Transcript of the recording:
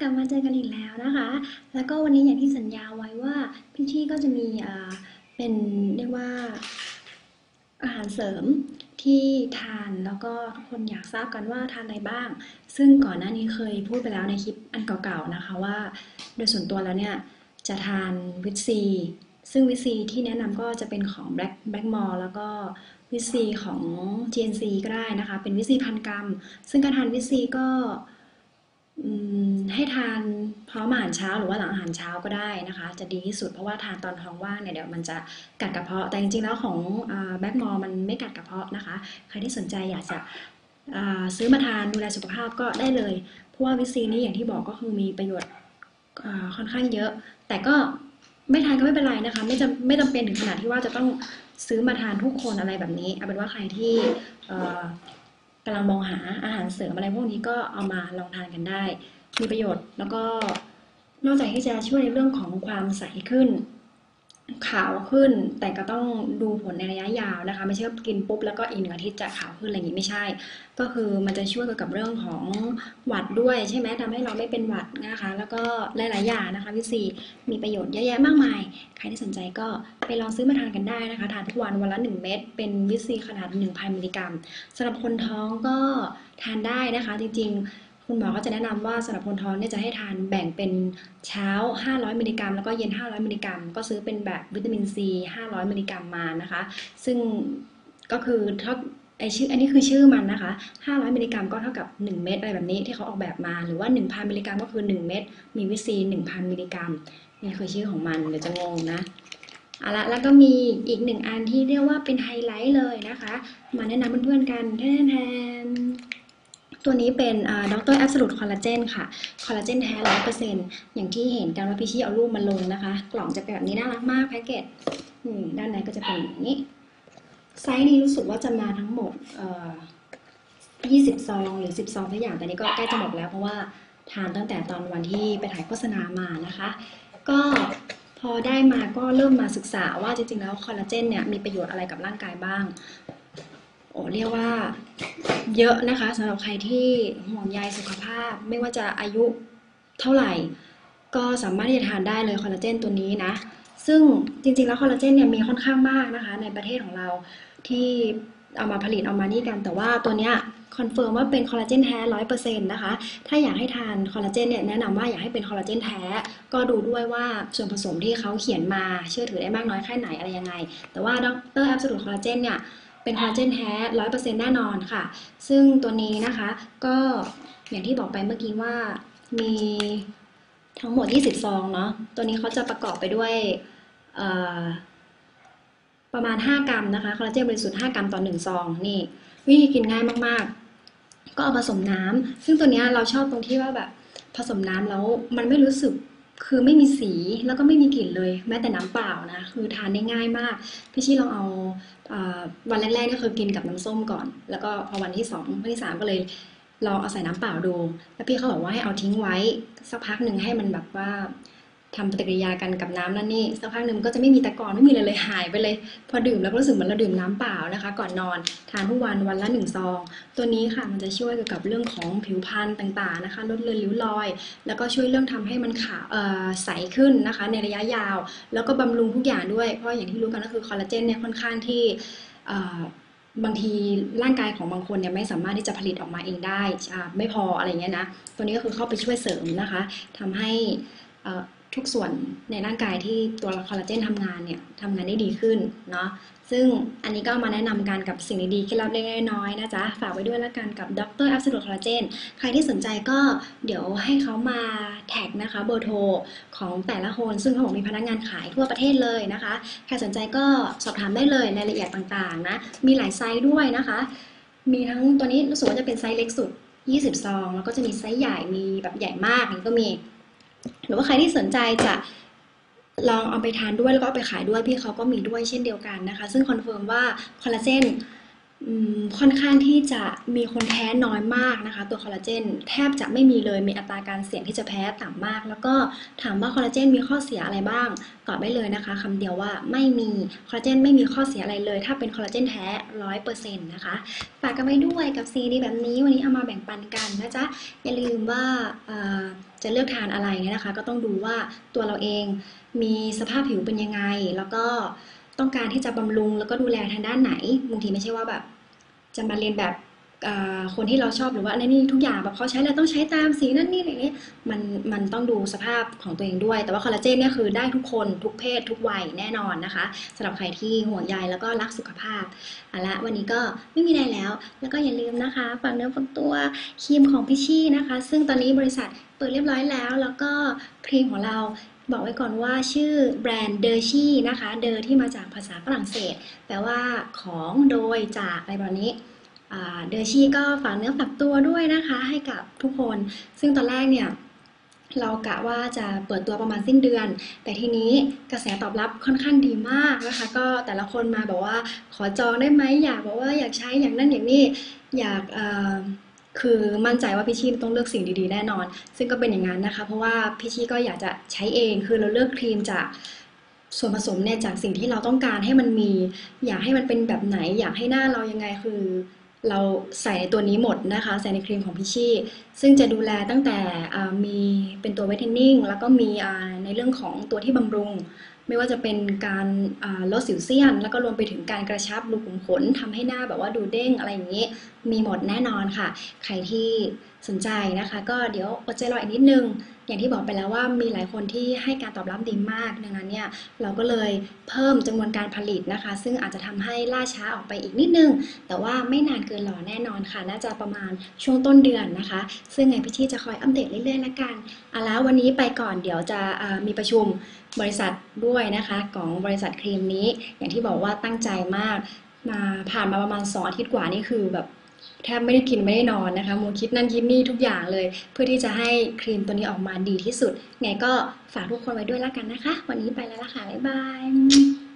กลับมาเจอกันอีกแล้วนะคะ แล้วก็วันนี้อย่างที่สัญญาไว้ว่าพี่ชี่ก็จะมีอ่าเป็นเรียกว่าอาหารเสริมที่ทานแล้วก็ทุกคนอยากทราบกันว่าทานอะไรบ้าง ซึ่งก่อนหน้านี้เคยพูดไปแล้วในคลิปอันเก่าๆนะคะว่า โดยส่วนตัวแล้วเนี่ยจะทานวิตซี ซึ่งวิตซีที่แนะนำก็จะเป็นของ Black Black m o r แล้วก็วิตซีของ GNC ก็ได้นะคะ เป็นวิตซีพันกรัม ซึ่งการทานวิตซีก็ ให้ทานพร้อมอาหารเช้าหรือว่าหลังอาหารเช้าก็ได้นะคะ จะดีที่สุดเพราะว่าทานตอนท้องว่างเนี่ยเดี๋ยวมันจะกัดกระเพาะ แต่จริงๆแล้วของแบ็กมอร์มันไม่กัดกระเพาะนะคะ ใครที่สนใจอยากจะซื้อมาทานดูแลสุขภาพก็ได้เลยเพราะว่าวิตซีนี้อย่างที่บอกก็คือมีประโยชน์ค่อนข้างเยอะ แต่ก็ไม่ทานก็ไม่เป็นไรนะคะ ไม่จำไม่จำเป็นถึงขนาดที่ว่าจะต้องซื้อมาทานทุกคนอะไรแบบนี้เอาเป็นว่าใครที่ กำลังมองหาอาหารเสริมอะไรพวกนี้ก็เอามาลองทานกันได้ มีประโยชน์แล้วก็นอกจากที่จะช่วยในเรื่องของความใสขึ้น ขาวขึ้น แต่ก็ต้องดูผลในระยะยาวนะคะ ไม่ใช่ว่ากินปุ๊บแล้วก็อีกหนึ่งอาทิตย์จะขาวขึ้นอะไรอย่างนี้ไม่ใช่ ก็คือมันจะช่วยเกี่ยวกับเรื่องของหวัดด้วยใช่ไหมทำให้เราไม่เป็นหวัดนะคะ แล้วก็หลายๆอย่างนะคะวิซีมีประโยชน์เยอะแยะมากมาย ใครที่สนใจก็ไปลองซื้อมาทานกันได้นะคะ ทานทุกวันวันละ 1 เม็ดเป็นวิซีขนาด 1,000มิลลิกรัมสำหรับคนท้องก็ทานได้นะคะจริงๆ คุณหมอก็จะแนะนำว่าสำหรับคนท้องเนี่ยจะให้ทานแบ่งเป็นเช้า 500 มิลลิกรัมแล้วก็เย็น 500 มิลลิกรัม ก็ซื้อเป็นแบบวิตามินซี 500 มิลลิกรัมมานะคะ ซึ่งก็คือเท่าไอชื่ออันนี้คือชื่อมันนะคะ 500 มิลลิกรัมก็เท่ากับ 1 เม็ดอะไรแบบนี้ที่เขาออกแบบมา หรือว่า 1,000 มิลลิกรัมก็คือ 1 เม็ด มีวิตามิน1,000 มิลลิกรัม นี่คือชื่อของมัน เดี๋ยวจะงงนะเอาละแล้วก็มีอีกหนึ่งอันที่เรียกว่าเป็นไฮไลท์เลยนะคะ มาแนะนำเพื่อนๆกันแทนๆ ตัวนี้เป็นด็อกเตอร์แอบสูตคอลลาเจนค่ะ คอลลาเจนแท้ร้อยเปอร์เซ็นต์อย่างที่เห็นกันว่าพี่ชี่เอารูปมาลงนะคะ กล่องจะเป็นแบบนี้น่ารักมากแพ็กเกจด้านในก็จะเป็นอย่างนี้ ไซส์นี้รู้สึกว่าจะมาทั้งหมดเอ่อ20ซองหรือ10ซองทุกอย่างแต่นี้ก็ใกล้จะหมดแล้วเพราะว่าทานตั้งแต่ตอนวันที่ไปถ่ายโฆษณามานะคะ ก็พอได้มาก็เริ่มมาศึกษาว่าจริงๆแล้วคอลลาเจนเนี่ยมีประโยชน์อะไรกับร่างกายบ้าง โอ้เรียกว่าเยอะนะคะสำหรับใครที่ห่วงใยสุขภาพ ไม่ว่าจะอายุเท่าไหร่ ก็สามารถที่จะทานได้เลยคอลลาเจนตัวนี้นะซึ่งจริงๆแล้วคอลลาเจนเนี่ยมีค่อนข้างมากนะคะในประเทศของเราที่เอามาผลิตเอามานี่กัน แต่ว่าตัวเนี้ยคอนเฟิร์มว่าเป็นคอลลาเจนแท้ร้อยเปอร์เซ็นต์นะคะ ถ้าอยากให้ทานคอลลาเจนเนี่ยแนะนำว่าอยากให้เป็นคอลลาเจนแท้ ก็ดูด้วยว่าส่วนผสมที่เขาเขียนมาเชื่อถือได้มากน้อยแค่ไหนอะไรยังไง แต่ว่าดรแอบสูตคอลลาเจนเนี่ย เป็นคอลลาเจนแท้ร้อยเปอร์เซ็นต์แน่นอนค่ะ ซึ่งตัวนี้นะคะก็อย่างที่บอกไปเมื่อกี้ว่ามีทั้งหมด 20 ซองเนาะ ตัวนี้เขาจะประกอบไปด้วยประมาณ 5 กรัมนะคะคอลลาเจนบริสุทธิ์5กรัมต่อ 1 ซอง นี่ วิธีกินง่ายมากๆ ก็เอาผสมน้ำซึ่งตัวนี้เราชอบตรงที่ว่าแบบผสมน้ำแล้วมันไม่รู้สึก คือไม่มีสีแล้วก็ไม่มีกลิ่นเลย แม้แต่น้ำเปล่านะ คือทานได้ง่ายมาก พี่ชี่ลองเอาวันแรกๆนี่คือกินกับน้ำส้มก่อน แล้วก็พอวันที่สองวันที่สามก็เลยลองเอาใส่น้ำเปล่าดู แล้วพี่เขาบอกว่าให้เอาทิ้งไว้สักพักหนึ่งให้มันแบบว่า ทำปฏิกิริยากันกับน้ำนั่นนี่สักพักหนึ่งก็จะไม่มีตะกอนไม่มีอะไรเลยหายไปเลย พอดื่มแล้วก็รู้สึกเหมือนเราดื่มน้ำเปล่านะคะ ก่อนนอนทานทุกวันวันละหนึ่งซอง ตัวนี้ค่ะมันจะช่วยเกี่ยวกับเรื่องของผิวพรรณต่างๆนะคะ ลดเลือนริ้วรอย แล้วก็ช่วยเรื่องทำให้มันขาวใสขึ้นนะคะ ในระยะยาว แล้วก็บำรุงทุกอย่างด้วยเพราะอย่างที่รู้กันก็คือคอลลาเจนเนี่ยค่อนข้างที่บางทีร่างกายของบางคนเนี่ยไม่สามารถที่จะผลิตออกมาเองได้ไม่พออะไรเงี้ยนะตัวนี้ก็คือเข้าไปช่วยเสริมนะคะทำให้ ทุกส่วนในร่างกายที่ตัวคอลลาเจนทำงานเนี่ยทำงานได้ดีขึ้นเนาะซึ่งอันนี้ก็มาแนะนำกันกับสิ่งดีๆที่เราเล็กน้อยนะจ๊ะ ฝากไว้ด้วยแล้วกันกับดรแอ s สูตคอลลาเจนใครที่สนใจก็เดี๋ยวให้เขามาแท็กนะคะเบอร์โทรของแต่ละคนซึ่งเขาบอกมีพนักงานขายทั่วประเทศเลยนะคะ ใครสนใจก็สอบถามได้เลยรายละเอียดต่างๆนะมีหลายไซส์ด้วยนะคะ มีทั้งตัวนี้รู้สึกว่าจะเป็นไซส์เล็กสุด 20 ซอง แล้วก็จะมีไซส์ใหญ่มีแบบใหญ่มากนี่ก็มี หรือว่าใครที่สนใจจะลองเอาไปทานด้วยแล้วก็ไปขายด้วยพี่เขาก็มีด้วยเช่นเดียวกันนะคะ ซึ่งคอนเฟิร์มว่าคอลลาเจน ค่อนข้างที่จะมีคนแพ้น้อยมากนะคะ ตัวคอลลาเจนแทบจะไม่มีเลยมีอัตราการเสี่ยงที่จะแพ้ต่ำมาก แล้วก็ถามว่าคอลลาเจนมีข้อเสียอะไรบ้างตอบได้เลยนะคะคำเดียวว่าไม่มีคอลลาเจนไม่มีข้อเสียอะไรเลย ถ้าเป็นคอลลาเจนแท้ร้อยเปอร์เซ็นต์นะคะฝากกันไว้ด้วยกับซีดีแบบนี้วันนี้เอามาแบ่งปันกันนะจ๊ะอย่าลืมว่าจะเลือกทานอะไรเนี่ยนะคะ ก็ต้องดูว่าตัวเราเองมีสภาพผิวเป็นยังไงแล้วก็ ต้องการที่จะบำรุงแล้วก็ดูแลทางด้านไหนบางทีไม่ใช่ว่าแบบ จะมาเรียนแบบคนที่เราชอบหรือว่าอันนี้ทุกอย่างแบบเขาใช้แล้วต้องใช้ตามสีนั่นนี่อะไรเงี้ยมันมันต้องดูสภาพของตัวเองด้วย แต่ว่าคอลลาเจนเนี่ยคือได้ทุกคนทุกเพศ ทุกวัยแน่นอนนะคะสำหรับใครที่ห่วงใยแล้วก็รักสุขภาพเอาละวันนี้ก็ไม่มีอะไรแล้ว แล้วก็อย่าลืมนะคะฝากเนื้อฝากตัวครีมของพิชชี่นะคะ ซึ่งตอนนี้บริษัทเปิดเรียบร้อยแล้ว แล้วก็ครีมของเรา บอกไว้ก่อนว่าชื่อแบรนด์เดอร์ชี่นะคะ เดอร์ที่มาจากภาษาฝรั่งเศส แปลว่าของโดยจากอะไรแบบนี้เดอร์ชี่ก็ฝากเนื้อฝากตัวด้วยนะคะ ให้กับทุกคน ซึ่งตอนแรกเนี่ยเรากะว่าจะเปิดตัวประมาณสิ้นเดือน แต่ทีนี้กระแสตอบรับค่อนข้างดีมากนะคะ ก็แต่ละคนมาบอกว่าขอจองได้ไหมอยากบอกว่าอยากใช้อย่างนั้นอย่างนี้อยากอ คือมั่นใจว่าพี่ชีต้องเลือกสิ่งดีๆแน่นอน ซึ่งก็เป็นอย่างนั้นนะคะ เพราะว่าพี่ชีก็อยากจะใช้เองคือเราเลือกครีมจากส่วนผสมเนี่ยจากสิ่งที่เราต้องการให้มันมี อยากให้มันเป็นแบบไหน อยากให้หน้าเรายังไงคือ เราใส่ในตัวนี้หมดนะคะ ใส่ในครีมของพิชชี่ ซึ่งจะดูแลตั้งแต่มีเป็นตัวเวทเทนนิ่งแล้วก็มีในเรื่องของตัวที่บำรุง ไม่ว่าจะเป็นการลดสิวเซียน แล้วก็รวมไปถึงการกระชับรูขุมขนทำให้หน้าแบบว่าดูเด้งอะไรอย่างนี้ มีหมดแน่นอนค่ะ ใครที่สนใจนะคะ ก็เดี๋ยวอดใจรออีกนิดนึง อย่างที่บอกไปแล้วว่ามีหลายคนที่ให้การตอบรับดีมาก ดังนั้นเนี่ยเราก็เลยเพิ่มจำนวนการผลิตนะคะ ซึ่งอาจจะทำให้ล่าช้าออกไปอีกนิดนึง แต่ว่าไม่นานเกินหรอแน่นอนค่ะ น่าจะประมาณช่วงต้นเดือนนะคะ ซึ่งไงพี่ชี่จะคอยอัปเดตเรื่อยๆละกันเอาละวันนี้ไปก่อนเดี๋ยวจะมีประชุมบริษัท ด้วยนะคะของบริษัทครีมนี้ อย่างที่บอกว่าตั้งใจมากมาผ่านมาประมาณสองอาทิตย์กว่านี่คือแบบแทบไม่ได้กินไม่ได้นอนนะคะมูคิดนั่นคิดนี่ทุกอย่างเลย เพื่อที่จะให้ครีมตัวนี้ออกมาดีที่สุด ไงก็ฝากทุกคนไว้ด้วยละกันนะคะ วันนี้ไปแล้วละค่ะบ๊ายบาย